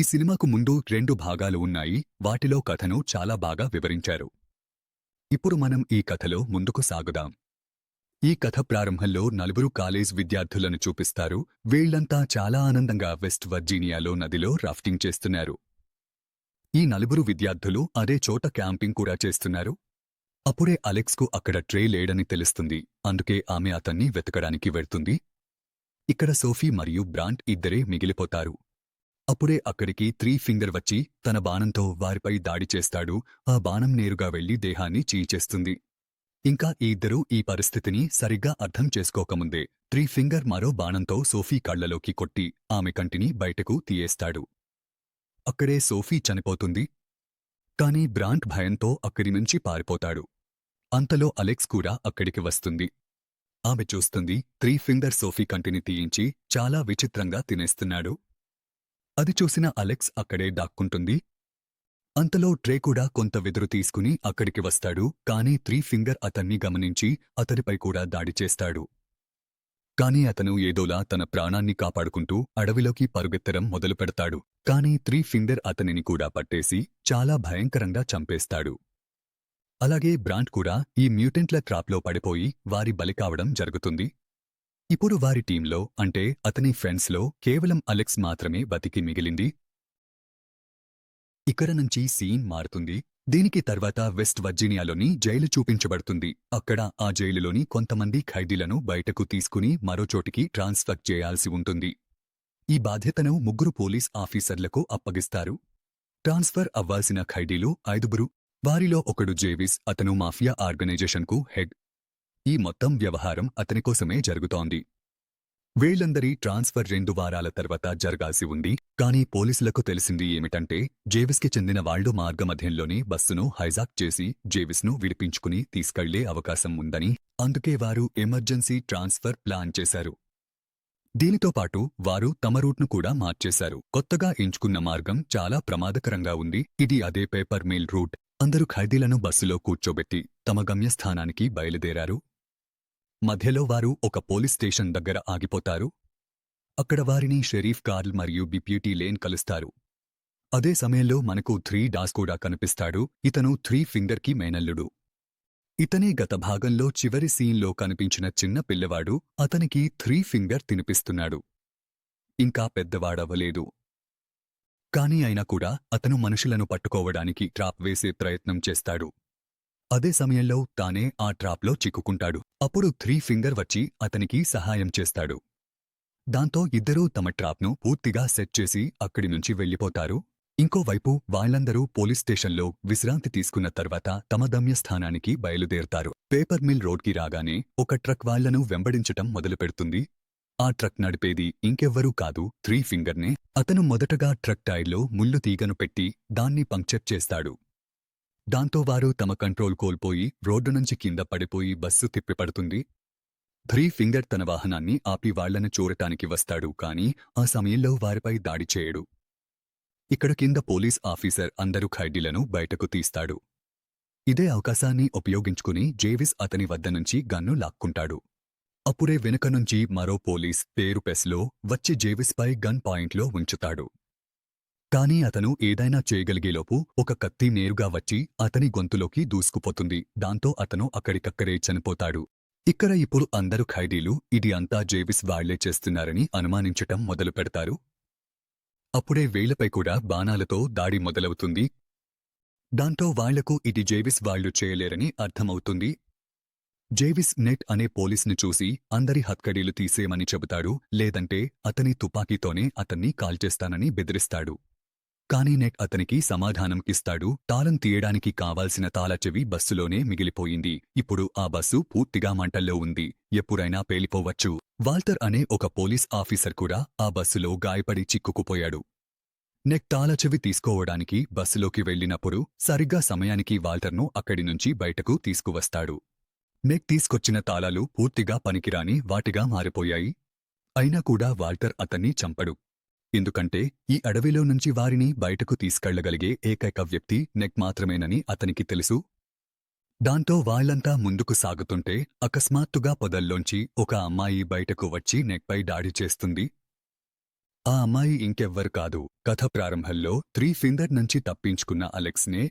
ఈ సినిమాకు ముందు రెండు భాగాలు ఉన్నాయి. వాటిలో కథను చాలా బాగా వివరించారు. ఇప్పుడు మనం ఈ కథలో ముందుకు సాగుదాం. ఈ కథ ప్రారంభంలో నలుగురు కాలేజ్ విద్యార్థులను చూపిస్తారు. వీళ్ళంతా చాలా ఆనందంగా వెస్ట్ వర్జీనియాలో నదిలో రాఫ్టింగ్ చేస్తున్నారు. ఈ నలుగురు విద్యార్థులు అదే చోట క్యాంపింగ్ కూడా చేస్తున్నారు. అప్పుడే అలెక్స్కు అక్కడ ట్రే లేడని తెలుస్తుంది. అందుకే ఆమె అతన్ని వెతకడానికి వెళ్తుంది. ఇక్కడ సోఫీ మరియు బ్రాంట్ ఇద్దరే మిగిలిపోతారు. అప్పుడే అక్కడికి త్రీ ఫింగర్ వచ్చి తన బాణంతో వారిపై దాడి చేస్తాడు. ఆ బాణం నేరుగా వెళ్ళి దేహాన్ని చీల్చేస్తుంది. ఇంకా ఈ ఇద్దరూ ఈ పరిస్థితిని సరిగ్గా అర్థం చేసుకోకముందే త్రీ ఫింగర్ మరో బాణంతో సోఫీ కళ్ళలోకి కొట్టి ఆమె కంటిని బయటకు తీయేస్తాడు. అక్కడే సోఫీ చనిపోతుంది. కాని బ్రాంట్ భయంతో అక్కడి నుంచి పారిపోతాడు. అంతలో అలెక్స్ కూడా అక్కడికి వస్తుంది. ఆమె చూస్తుంది త్రీ ఫింగర్ సోఫీ కంటిని తీయించి చాలా విచిత్రంగా తినేస్తున్నాడు. అది చూసిన అలెక్స్ అక్కడే దాక్కుంటుంది. అంతలో ట్రే కూడా కొంత వెదురు తీసుకుని అక్కడికి వస్తాడు కానీ త్రీ ఫింగర్ అతన్ని గమనించి అతడిపై కూడా దాడి చేస్తాడు. కాని అతను ఏదోలా తన ప్రాణాన్ని కాపాడుకుంటూ అడవిలోకి పరుగెత్తడం మొదలు పెడతాడు. కాని త్రీ ఫింగర్ అతనిని కూడా పట్టేసి చాలా భయంకరంగా చంపేస్తాడు. అలాగే బ్రాంట్ కూడా ఈ మ్యూటెంట్ల ట్రాప్లో పడిపోయి వారి బలి కావడం జరుగుతుంది. ఇప్పుడు వారి టీంలో అంటే అతని ఫ్రెండ్స్లో కేవలం అలెక్స్ మాత్రమే బతికి మిగిలింది. ఇక్కడ నుంచి సీన్ మారుతుంది. దీనికి తర్వాత వెస్ట్ వర్జీనియాలోని జైలు చూపించబడుతుంది. అక్కడ ఆ జైలులోని కొంతమంది ఖైదీలను బయటకు తీసుకుని మరో చోటికి ట్రాన్స్ఫర్ చేయాల్సి ఉంటుంది. ఈ బాధ్యతను ముగ్గురు పోలీస్ ఆఫీసర్లకు అప్పగిస్తారు. ట్రాన్స్ఫర్ అవ్వాల్సిన ఖైదీలు ఐదుగురు. వారిలో ఒకడు జేవిస్ అతను మాఫియా ఆర్గనైజేషన్కు హెడ్. ఈ మొత్తం వ్యవహారం అతని కోసమే జరుగుతోంది. వీళ్ళందరి ట్రాన్స్ఫర్ రెండు వారాల తర్వాత జరగాల్సి ఉంది కానీ పోలీసులకు తెలిసింది ఏమిటంటే జేవిస్కి చెందిన వాళ్ళు మార్గమధ్యంలోనే బస్సును హైజాక్ చేసి జేవిస్ను విడిపించుకుని తీసుకెళ్ళే అవకాశం ఉందని అందుకే వారు ఎమర్జెన్సీ ట్రాన్స్ఫర్ ప్లాన్ చేశారు. దీనితో పాటు వారు తమ రూట్ను కూడా మార్చేశారు. కొత్తగా ఎంచుకున్న మార్గం చాలా ప్రమాదకరంగా ఉంది. ఇది అదే పేపర్ మిల్ రూట్. అందరూ ఖైదీలను బస్సులో కూర్చోబెట్టి తమ గమ్యస్థానానికి బయలుదేరారు. మధ్యలో వారు ఒక పోలీస్ స్టేషన్ దగ్గర ఆగిపోతారు. అక్కడ వారిని షెరీఫ్ కార్ల్ మరియు డిప్యూటీ లేన్ కలుస్తారు. అదే సమయంలో మనకు త్రీ డాస్ కూడా కనిపిస్తాడు. ఇతను త్రీ ఫింగర్కి మేనల్లుడు. ఇతనే గత భాగంలో చివరి సీన్లో కనిపించిన చిన్న పిల్లవాడు అతనికి త్రీ ఫింగర్ తినిపిస్తున్నాడు. ఇంకా పెద్దవాడవ్వలేదు. కాని అయినా కూడా అతను మనుషులను పట్టుకోవడానికి ట్రాప్ వేసే ప్రయత్నం చేస్తాడు. అదే సమయంలో తానే ఆ ట్రాప్లో చిక్కుకుంటాడు. అప్పుడు త్రీ ఫింగర్ వచ్చి అతనికి సహాయం చేస్తాడు. దాంతో ఇద్దరూ తమ ట్రాప్ను పూర్తిగా సెట్ చేసి అక్కడి నుంచి వెళ్ళిపోతారు. ఇంకోవైపు వాళ్ళందరూ పోలీస్ స్టేషన్లో విశ్రాంతి తీసుకున్న తర్వాత తమ గమ్యస్థానానికి బయలుదేరుతారు. పేపర్ మిల్ రోడ్కి రాగానే ఒక ట్రక్ వాళ్ళను వెంబడించటం మొదలుపెడుతుంది. ఆ ట్రక్ నడిపేది ఇంకెవ్వరూ కాదు త్రీ ఫింగర్నే. అతను మొదటగా ట్రక్ టైర్లో ముళ్ళు తీగను పెట్టి దాన్ని పంక్చర్ చేస్తాడు. దాంతో వారు తమ కంట్రోల్ కోల్పోయి రోడ్డు నుంచి కింద పడిపోయి బస్సు తిప్పిపడుతుంది త్రీ ఫింగర్ తన వాహనాన్ని ఆపి వాళ్ళను చూడటానికి వస్తాడు కాని ఆ సమయంలో వారిపై దాడి చేయడు. ఇక్కడ కింద పోలీస్ ఆఫీసర్ అందరూ ఖైడీలను బయటకు తీస్తాడు. ఇదే అవకాశాన్ని ఉపయోగించుకుని జేవిస్ అతని వద్ద నుంచి గన్ను లాక్కుంటాడు. అప్పుడే వెనుక నుంచి మరో పోలీస్ పేరు పెస్లో వచ్చి జేవిస్పై గన్ పాయింట్లో ఉంచుతాడు. కానీ అతను ఏదైనా చేయగలిగేలోపు ఒక కత్తి నేరుగా వచ్చి అతని గొంతులోకి దూసుకుపోతుంది. దాంతో అతను అక్కడికక్కడే చనిపోతాడు. ఇక్కడ ఇప్పుడు అందరు ఖైదీలు ఇది అంతా జేవిస్ వాళ్ళే చేస్తున్నారని అనుమానించటం మొదలు పెడతారు. అప్పుడే వేళ్ళపై కూడా బాణాలతో దాడి మొదలవుతుంది. దాంతో వాళ్ళకు ఇది జేవిస్ వాళ్ళు చేయలేరని అర్థమవుతుంది. జేవిస్ నెట్ అనే పోలీస్ను చూసి అందరి హత్కడీలు తీసేయమని చెబుతాడు లేదంటే అతని తుపాకీతోనే అతన్ని కాల్చేస్తానని బెదిరిస్తాడు. కానీ నెట్ అతనికి సమాధానంకిస్తాడు తాళం తీయడానికి కావాల్సిన తాళచెవి బస్సులోనే మిగిలిపోయింది. ఇప్పుడు ఆ బస్సు పూర్తిగా మంటల్లో ఉంది. ఎప్పుడైనా పేలిపోవచ్చు. వాల్టర్ అనే ఒక పోలీస్ ఆఫీసర్ కూడా ఆ బస్సులో గాయపడి చిక్కుకుపోయాడు. నెక్ తాళచెవి తీసుకోవడానికి బస్సులోకి వెళ్ళినప్పుడు సరిగ్గా సమయానికి వాల్టర్ను అక్కడి నుంచి బయటకు తీసుకువస్తాడు. నెక్ తీసుకొచ్చిన తాళాలు పూర్తిగా పనికిరాని వాటిగా మారిపోయాయి. అయినా కూడా వాల్టర్ అతన్ని చంపడు. ఎందుకంటే ఈ అడవిలో నుంచి వారిని బయటకు తీసుకెళ్ళగలిగే ఏకైక వ్యక్తి నెక్ మాత్రమేనని అతనికి తెలుసు. దాంతో వాళ్ళంతా ముందుకు సాగుతుంటే అకస్మాత్తుగా పొదల్లోంచి ఒక అమ్మాయి బయటకు వచ్చి నెక్పై దాడి చేస్తుంది. ఆ అమ్మాయి ఇంకెవ్వరు కాదు. కథ ప్రారంభంలో త్రీ ఫింగర్ నుంచి తప్పించుకున్న అలెక్స్నే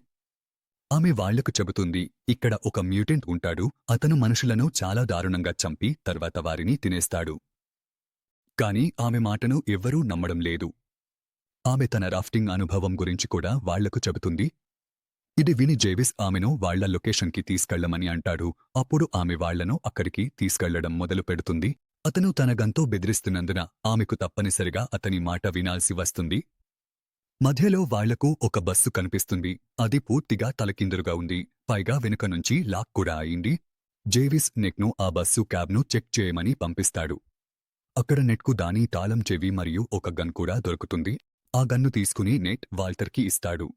ఆమె వాళ్ళకు చెబుతుంది ఇక్కడ ఒక మ్యూటెంట్ ఉంటాడు అతను మనుషులను చాలా దారుణంగా చంపి తర్వాత వారిని తినేస్తాడు. కాని ఆమె మాటను ఎవ్వరూ నమ్మడం లేదు. ఆమె తన రాఫ్టింగ్ అనుభవం గురించి కూడా వాళ్ళకు చెబుతుంది. ఇది విని జేవిస్ ఆమెను వాళ్ళ లొకేషన్కి తీసుకెళ్ళమని అంటాడు. అప్పుడు ఆమె వాళ్ళను అక్కడికి తీసుకెళ్ళడం మొదలు పెడుతుంది. అతను తన గంతో బెదిరిస్తున్నందున ఆమెకు తప్పనిసరిగా అతని మాట వినాల్సి వస్తుంది. మధ్యలో వాళ్ళకు ఒక బస్సు కనిపిస్తుంది. అది పూర్తిగా తలకిందులుగా ఉంది. పైగా వెనుక నుంచి లాక్ కూడా అయింది. జేవిస్ నెక్ను ఆ బస్సు క్యాబ్ను చెక్ చేయమని పంపిస్తాడు. అక్కడ నెట్కు దాని తాళం చెవి మరియు ఒక గన్ కూడా దొరుకుతుంది. ఆ గన్ను తీసుకుని నెట్ వాల్టర్కి ఇస్తాడు.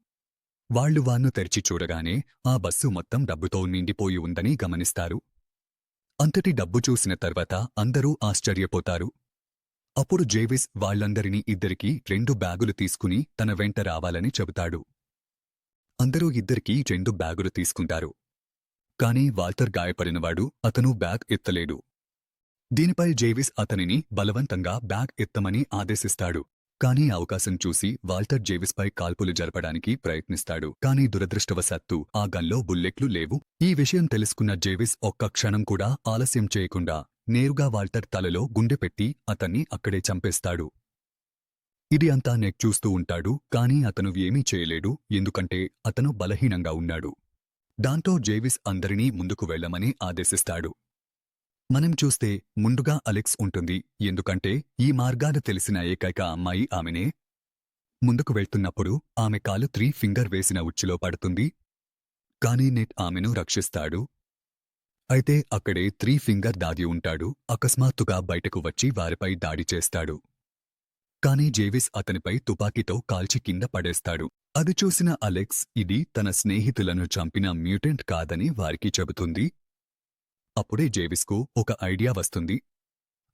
వాళ్ళు వాన్ను తెరిచి చూడగానే ఆ బస్సు మొత్తం డబ్బుతో నిండిపోయి ఉందని గమనిస్తారు. అంతటి డబ్బు చూసిన తర్వాత అందరూ ఆశ్చర్యపోతారు. అప్పుడు జేవిస్ వాళ్ళందరినీ ఇద్దరికీ రెండు బ్యాగులు తీసుకుని తన వెంట రావాలని చెబుతాడు. అందరూ ఇద్దరికీ రెండు బ్యాగులు తీసుకుంటారు. కాని వాల్టర్ గాయపడినవాడు అతను బ్యాగ్ ఎత్తలేడు. దీనిపై జేవిస్ అతనిని బలవంతంగా బ్యాగ్ ఎత్తమని ఆదేశిస్తాడు. కానీ అవకాశం చూసి వాల్టర్ జేవిస్పై కాల్పులు జరపడానికి ప్రయత్నిస్తాడు. కానీ దురదృష్టవశాత్తు ఆ గన్లో బుల్లెట్లు లేవు. ఈ విషయం తెలుసుకున్న జేవిస్ ఒక్క క్షణం కూడా ఆలస్యం చేయకుండా నేరుగా వాల్టర్ తలలో గుండె పెట్టి అతన్ని అక్కడే చంపేస్తాడు. ఇది అంతా నెక్ చూస్తూ ఉంటాడు. కానీ అతను ఏమీ చేయలేడు. ఎందుకంటే అతను బలహీనంగా ఉన్నాడు. దాంతో జేవిస్ అందరినీ ముందుకు వెళ్ళమని ఆదేశిస్తాడు. మనం చూస్తే ముందుగా అలెక్స్ ఉంటుంది. ఎందుకంటే ఈ మార్గాలు తెలిసిన ఏకైక అమ్మాయి ఆమెనే. ముందుకు వెళ్తున్నప్పుడు ఆమె కాలు త్రీ ఫింగర్ వేసిన ఉచ్చులో పడుతుంది. కానీ నెట్ ఆమెను రక్షిస్తాడు. అయితే అక్కడే త్రీ ఫింగర్ దాగి ఉంటాడు. అకస్మాత్తుగా బయటకు వచ్చి వారిపై దాడి చేస్తాడు. కానీ జేవిస్ అతనిపై తుపాకీతో కాల్చి కింద పడేస్తాడు. అది చూసిన అలెక్స్ ఇది తన స్నేహితులను చంపిన మ్యూటెంట్ కాదని వారికి చెబుతుంది. అప్పుడే జేవిస్కు ఒక ఐడియా వస్తుంది.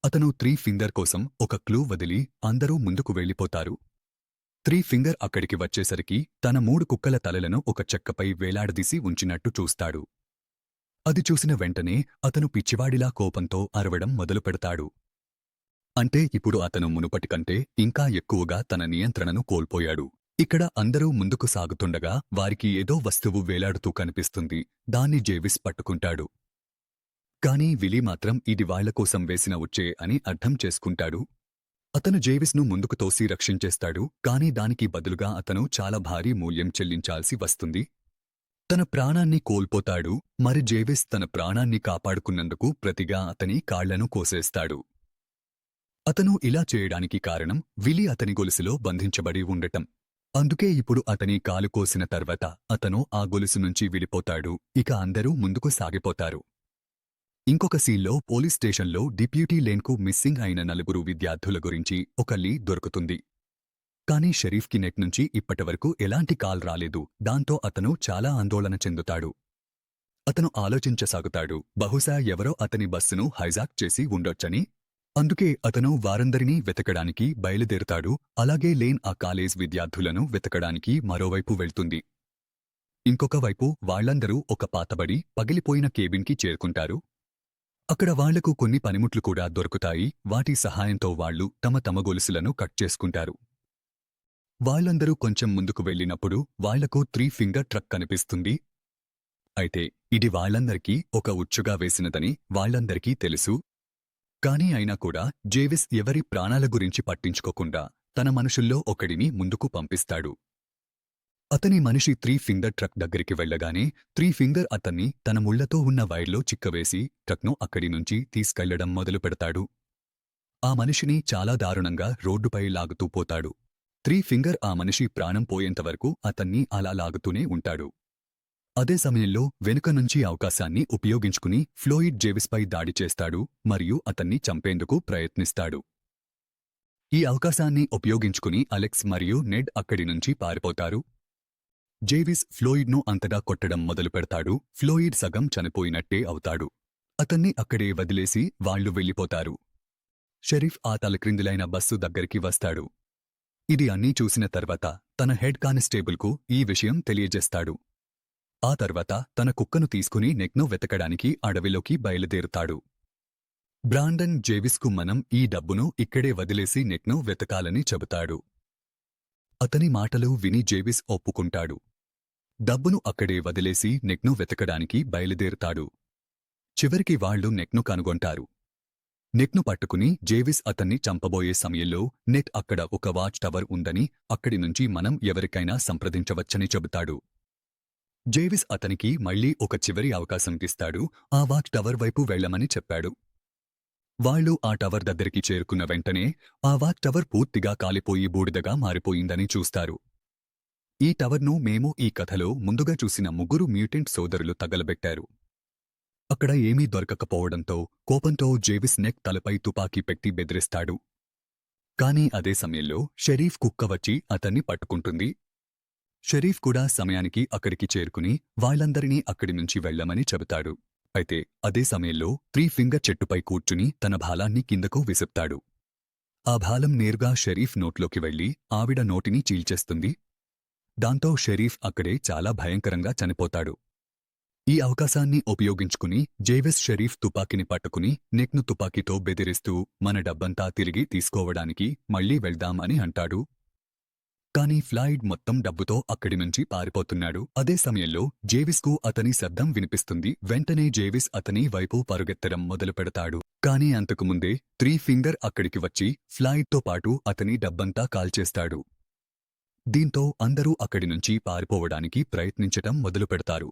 అతను త్రీ ఫింగర్ కోసం ఒక క్లూ వదిలి అందరూ ముందుకు వెళ్ళిపోతారు. త్రీ ఫింగర్ అక్కడికి వచ్చేసరికి తన మూడు కుక్కల తలలను ఒక చెక్కపై వేలాడదీసి ఉంచినట్టు చూస్తాడు. అది చూసిన వెంటనే అతను పిచ్చివాడిలా కోపంతో అరవడం మొదలు పెడతాడు. అంటే ఇప్పుడు అతను మునుపటికంటే ఇంకా ఎక్కువగా తన నియంత్రణను కోల్పోయాడు. ఇక్కడ అందరూ ముందుకు సాగుతుండగా వారికి ఏదో వస్తువు వేలాడుతూ కనిపిస్తుంది. దాన్ని జేవిస్ పట్టుకుంటాడు. కానీ విలీ మాత్రం ఇది వాళ్ళ కోసం వేసిన వచ్చే అని అర్థం చేసుకుంటాడు. అతను జేవిస్ను ముందుకు తోసి రక్షించేస్తాడు కానీ దానికి బదులుగా అతను చాలా భారీ మూల్యం చెల్లించాల్సి వస్తుంది. తన ప్రాణాన్ని కోల్పోతాడు మరి జేవిస్ తన ప్రాణాన్ని కాపాడుకున్నందుకు ప్రతిగా అతని కాళ్ళను కోసేస్తాడు. అతను ఇలా చేయడానికి కారణం విలి అతని గొలుసులో బంధించబడి ఉండటం. అందుకే ఇప్పుడు అతని కాలు కోసిన తర్వాత అతను ఆ గొలుసు నుంచి విడిపోతాడు ఇక అందరూ ముందుకు సాగిపోతారు. ఇంకొక సీన్లో పోలీస్ స్టేషన్లో డిప్యూటీ లేన్కు మిస్సింగ్ అయిన నలుగురు విద్యార్థుల గురించి ఒక లీ దొరుకుతుంది. కానీ షరీఫ్కి నెట్ నుంచి ఇప్పటివరకు ఎలాంటి కాల్ రాలేదు. దాంతో అతను చాలా ఆందోళన చెందుతాడు. అతను ఆలోచించసాగుతాడు. బహుశా ఎవరో అతని బస్సును హైజాక్ చేసి ఉండొచ్చని. అందుకే అతను వారందరినీ వెతకడానికి బయలుదేరుతాడు. అలాగే లేన్ ఆ కాలేజ్ విద్యార్థులను వెతకడానికి మరోవైపు వెళ్తుంది. ఇంకొక వైపు వాళ్ళందరూ ఒక పాతబడి పగిలిపోయిన కేబిన్కి చేరుకుంటారు. అక్కడ వాళ్ళకు కొన్ని పనిముట్లు కూడా దొరుకుతాయి. వాటి సహాయంతో వాళ్ళు తమ తమ గొలుసులను కట్ చేసుకుంటారు. వాళ్ళందరూ కొంచెం ముందుకు వెళ్ళినప్పుడు వాళ్ళకు త్రీ ఫింగర్ ట్రక్ కనిపిస్తుంది. అయితే ఇది వాళ్ళందరికీ ఒక ఉచ్చుగా వేసినదని వాళ్ళందరికీ తెలుసు. కానీ అయినా కూడా జేవిస్ ఎవరి ప్రాణాల గురించి పట్టించుకోకుండా తన మనుషుల్లో ఒకడిని ముందుకు పంపిస్తాడు. అతని మనిషి త్రీ ఫింగర్ ట్రక్ దగ్గరికి వెళ్ళగానే త్రీ ఫింగర్ అతన్ని తన ముళ్ళతో ఉన్న వైర్లో చిక్కవేసి ట్రక్ను అక్కడి నుంచి తీసుకెళ్ళడం మొదలు పెడతాడు. ఆ మనిషిని చాలా దారుణంగా రోడ్డుపై లాగుతూ పోతాడు. త్రీ ఫింగర్ ఆ మనిషి ప్రాణం పోయేంతవరకు అతన్ని అలా లాగుతూనే ఉంటాడు. అదే సమయంలో వెనుక నుంచి అవకాశాన్ని ఉపయోగించుకుని ఫ్లోయిడ్ జేవిస్పై దాడి చేస్తాడు మరియు అతన్ని చంపేందుకు ప్రయత్నిస్తాడు. ఈ అవకాశాన్ని ఉపయోగించుకుని అలెక్స్ మరియు నెడ్ అక్కడి నుంచి పారిపోతారు. జేవిస్ ఫ్లోయిడ్ను అంతగా కొట్టడం మొదలు పెడతాడు. ఫ్లోయిడ్ సగం చనిపోయినట్టే అవుతాడు. అతన్ని అక్కడే వదిలేసి వాళ్ళు వెళ్ళిపోతారు. షరీఫ్ ఆ తలక్రిందులైన బస్సు దగ్గరికి వస్తాడు. ఇది అన్నీ చూసిన తర్వాత తన హెడ్ కానిస్టేబుల్కు ఈ విషయం తెలియజేస్తాడు. ఆ తర్వాత తన కుక్కను తీసుకుని నెక్ను వెతకడానికి అడవిలోకి బయలుదేరుతాడు. బ్రాండన్ జేవిస్కు మనం ఈ డబ్బును ఇక్కడే వదిలేసి నెక్ను వెతకాలని చెబుతాడు. అతని మాటలు విని జేవిస్ ఒప్పుకుంటాడు. డబ్బును అక్కడే వదిలేసి నెక్ను వెతకడానికి బయలుదేరుతాడు. చివరికి వాళ్ళు నెక్ను కనుగొంటారు. నెక్ను పట్టుకుని జేవిస్ అతన్ని చంపబోయే సమయంలో నెట్ అక్కడ ఒక వాచ్ టవర్ ఉందని అక్కడి నుంచి మనం ఎవరికైనా సంప్రదించవచ్చని చెబుతాడు. జేవిస్ అతనికి మళ్ళీ ఒక చివరి అవకాశం ఇస్తాడు. ఆ వాచ్ టవర్ వైపు వెళ్ళమని చెప్పాడు. వాళ్ళు ఆ టవర్ దగ్గరికి చేరుకున్న వెంటనే ఆ వాచ్ టవర్ పూర్తిగా కాలిపోయి బూడిదగా మారిపోయిందని చూస్తారు. ఈ టవర్ను మేము ఈ కథలో ముందుగా చూసిన ముగ్గురు మ్యూటెంట్ సోదరులు తగలబెట్టారు. అక్కడ ఏమీ దొరకకపోవడంతో కోపంతో జేవిస్ నెక్ తలపై తుపాకీ పెట్టి బెదిరిస్తాడు. కానీ అదే సమయంలో షరీఫ్ కుక్క వచ్చి అతన్ని పట్టుకుంటుంది. షరీఫ్ కూడా సమయానికి అక్కడికి చేరుకుని వాళ్ళందరినీ అక్కడి నుంచి వెళ్ళమని చెబుతాడు. అయితే అదే సమయంలో త్రీ ఫింగర్ చెట్టుపై కూర్చుని తన భాలాన్ని కిందకు విసుప్తాడు ఆ భాలం నేరుగా షరీఫ్ నోట్లోకి వెళ్ళి ఆవిడ నోటిని చీల్చేస్తుంది. దాంతో షరీఫ్ అక్కడే చాలా భయంకరంగా చనిపోతాడు. ఈ అవకాశాన్ని ఉపయోగించుకుని జేవిస్ షరీఫ్ తుపాకీని పట్టుకుని నెక్ను తుపాకీతో బెదిరిస్తూ మన డబ్బంతా తిరిగి తీసుకోవడానికి మళ్ళీ వెళ్దాం అని అంటాడు. కానీ ఫ్లాయిడ్ మొత్తం డబ్బుతో అక్కడి నుంచి పారిపోతున్నాడు. అదే సమయంలో జేవిస్కు అతని శబ్దం వినిపిస్తుంది. వెంటనే జేవిస్ అతని వైపు పరుగెత్తడం మొదలు పెడతాడు. కానీ అంతకుముందే త్రీ ఫింగర్ అక్కడికి వచ్చి ఫ్లాయిడ్తో పాటు అతని డబ్బంతా కాల్చేస్తాడు. దీంతో అందరూ అక్కడి నుంచి పారిపోవడానికి ప్రయత్నించటం మొదలు పెడతారు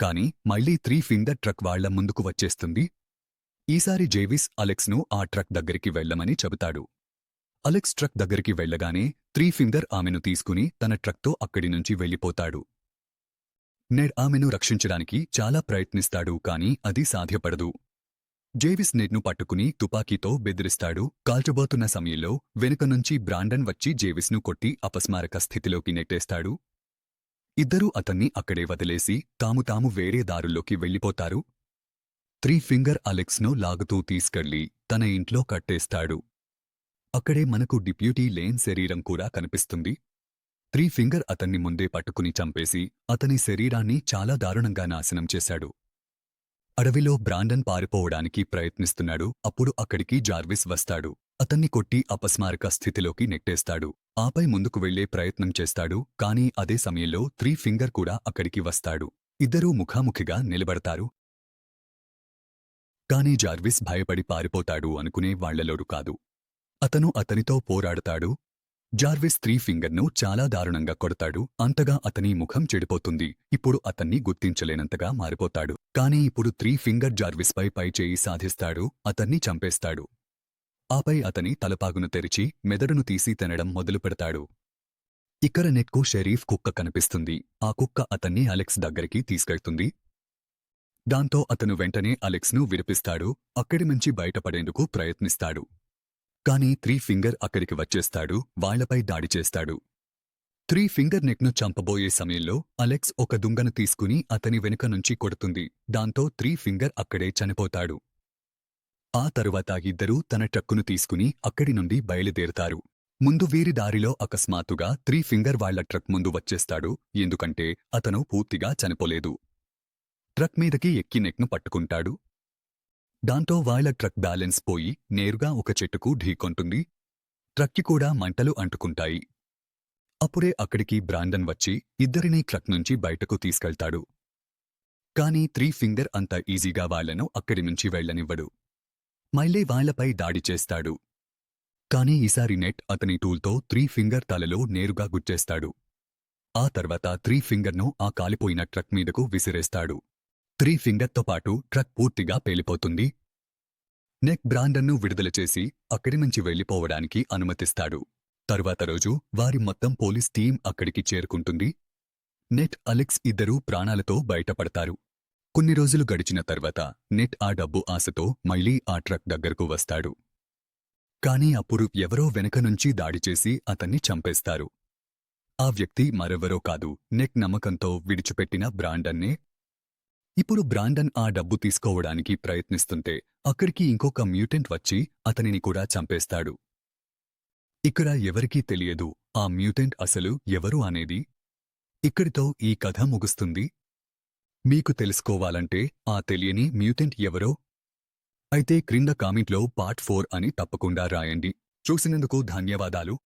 కాని మళ్ళీ త్రీ ఫింగర్ ట్రక్ వాళ్ళ ముందుకు వచ్చేస్తుంది. ఈసారి జేవిస్ అలెక్స్ను ఆ ట్రక్ దగ్గరికి వెళ్ళమని చెబుతాడు. అలెక్స్ ట్రక్ దగ్గరికి వెళ్ళగానే త్రీ ఫింగర్ ఆమెను తీసుకుని తన ట్రక్తో అక్కడి నుంచి వెళ్ళిపోతాడు. నెడ్ ఆమెను రక్షించడానికి చాలా ప్రయత్నిస్తాడు కాని అది సాధ్యపడదు. జేవిస్ నెడ్ను పట్టుకుని తుపాకీతో బెదిరిస్తాడు. కాల్చబోతున్న సమయంలో వెనుక నుంచి బ్రాండన్ వచ్చి జేవిస్ను కొట్టి అపస్మారక స్థితిలోకి నెట్టేస్తాడు. ఇద్దరూ అతన్ని అక్కడే వదిలేసి తాము తాము వేరే దారుల్లోకి వెళ్ళిపోతారు. త్రీ ఫింగర్ అలెక్స్ను లాగుతూ తీసుకెళ్ళి తన ఇంట్లో కట్టేస్తాడు. అక్కడే మనకు డిప్యూటీ లేన్ శరీరం కూడా కనిపిస్తుంది. త్రీ ఫింగర్ అతన్ని ముందే పట్టుకుని చంపేసి అతని శరీరాన్ని చాలా దారుణంగా నాశనం చేశాడు. అడవిలో బ్రాండన్ పారిపోవడానికి ప్రయత్నిస్తున్నాడు. అప్పుడు అక్కడికి జార్విస్ వస్తాడు. అతన్ని కొట్టి అపస్మారక స్థితిలోకి నెట్టేస్తాడు. ఆపై ముందుకు వెళ్ళే ప్రయత్నం చేస్తాడు. కానీ అదే సమయంలో త్రీ ఫింగర్ కూడా అక్కడికి వస్తాడు. ఇద్దరూ ముఖాముఖిగా నిలబడతారు. కానీ జార్విస్ భయపడి పారిపోతాడు అనుకునే వాళ్ళలోడు కాదు. అతను అతనితో పోరాడతాడు. జార్విస్ త్రీ ఫింగర్ను చాలా దారుణంగా కొడతాడు. అంతగా అతని ముఖం చెడిపోతుంది. ఇప్పుడు అతన్ని గుర్తించలేనంతగా మారిపోతాడు. కానీ ఇప్పుడు త్రీ ఫింగర్ జార్విస్పై పైచేయి సాధిస్తాడు. అతన్ని చంపేస్తాడు. ఆపై అతని తలపాగును తెరిచి మెదడును తీసి తినడం మొదలు పెడతాడు. ఇక్కడ నెట్కు షరీఫ్ కుక్క కనిపిస్తుంది. ఆ కుక్క అతన్ని అలెక్స్ దగ్గరికి తీసుకెళ్తుంది. దాంతో అతను వెంటనే అలెక్స్ను విడిపిస్తాడు. అక్కడి నుంచి బయటపడేందుకు ప్రయత్నిస్తాడు. కానీ త్రీ ఫింగర్ అక్కడికి వచ్చేస్తాడు వాళ్ళపై దాడి చేస్తాడు. త్రీ ఫింగర్ నెక్ను చంపబోయే సమయంలో అలెక్స్ ఒక దుంగను తీసుకుని అతని వెనుక నుంచి కొడుతుంది దాంతో త్రీ ఫింగర్ అక్కడే చనిపోతాడు. ఆ తరువాత ఇద్దరూ తన ట్రక్కును తీసుకుని అక్కడి నుండి బయలుదేరతారు. ముందు వీరి దారిలో అకస్మాత్తుగా త్రీ ఫింగర్ వాళ్ళ ట్రక్ ముందు వచ్చేస్తాడు ఎందుకంటే అతను పూర్తిగా చనిపోలేదు. ట్రక్ మీదకి ఎక్కి నెక్ను పట్టుకుంటాడు దాంతో వాళ్ళ ట్రక్ బ్యాలెన్స్ పోయి నేరుగా ఒక చెట్టుకు ఢీకొంటుంది. ట్రక్కి కూడా మంటలు అంటుకుంటాయి. అప్పుడే అక్కడికి బ్రాండన్ వచ్చి ఇద్దరినీ ట్రక్ నుంచి బయటకు తీసుకెళ్తాడు. కానీ త్రీ ఫింగర్ అంత ఈజీగా వాళ్ళను అక్కడి నుంచి వెళ్ళనివ్వడు మళ్ళీ వాళ్ళపై దాడి చేస్తాడు. కానీ ఈసారి నెట్ అతని టూల్తో త్రీ ఫింగర్ తలలో నేరుగా గుచ్చేస్తాడు. ఆ తర్వాత త్రీ ఫింగర్ను ఆ కాలిపోయిన ట్రక్ మీదకు విసిరేస్తాడు. త్రీ ఫింగర్తో పాటు ట్రక్ పూర్తిగా పేలిపోతుంది. నెక్ బ్రాండన్ను విడుదల చేసి అక్కడి నుంచి వెళ్ళిపోవడానికి అనుమతిస్తాడు. తరువాత రోజు వారి మొత్తం పోలీస్ టీం అక్కడికి చేరుకుంటుంది. నెట్ అలెక్స్ ఇద్దరూ ప్రాణాలతో బయటపడతారు. కొన్ని రోజులు గడిచిన తర్వాత నెట్ ఆ డబ్బు ఆశతో మళ్ళీ ఆ ట్రక్ దగ్గరకు వస్తాడు. కాని అప్పుడు ఎవరో వెనక నుంచి దాడి చేసి అతన్ని చంపేస్తారు. ఆ వ్యక్తి మరెవరో కాదు నెక్ నమ్మకంతో విడిచిపెట్టిన బ్రాండన్నే ఇప్పుడు బ్రాండన్ ఆ డబ్బు తీసుకోవడానికి ప్రయత్నిస్తుంటే అక్కడికి ఇంకొక మ్యూటెంట్ వచ్చి అతనిని కూడా చంపేస్తాడు. ఇక్కడ ఎవరికీ తెలియదు ఆ మ్యూటెంట్ అసలు ఎవరు అనేది. ఇక్కడితో ఈ కథ ముగుస్తుంది. మీకు తెలుసుకోవాలంటే ఆ తెలియని మ్యూటెంట్ ఎవరో? అయితే క్రింద కామెంట్లో పార్ట్ ఫోర్ అని తప్పకుండా రాయండి. చూసినందుకు ధన్యవాదాలు.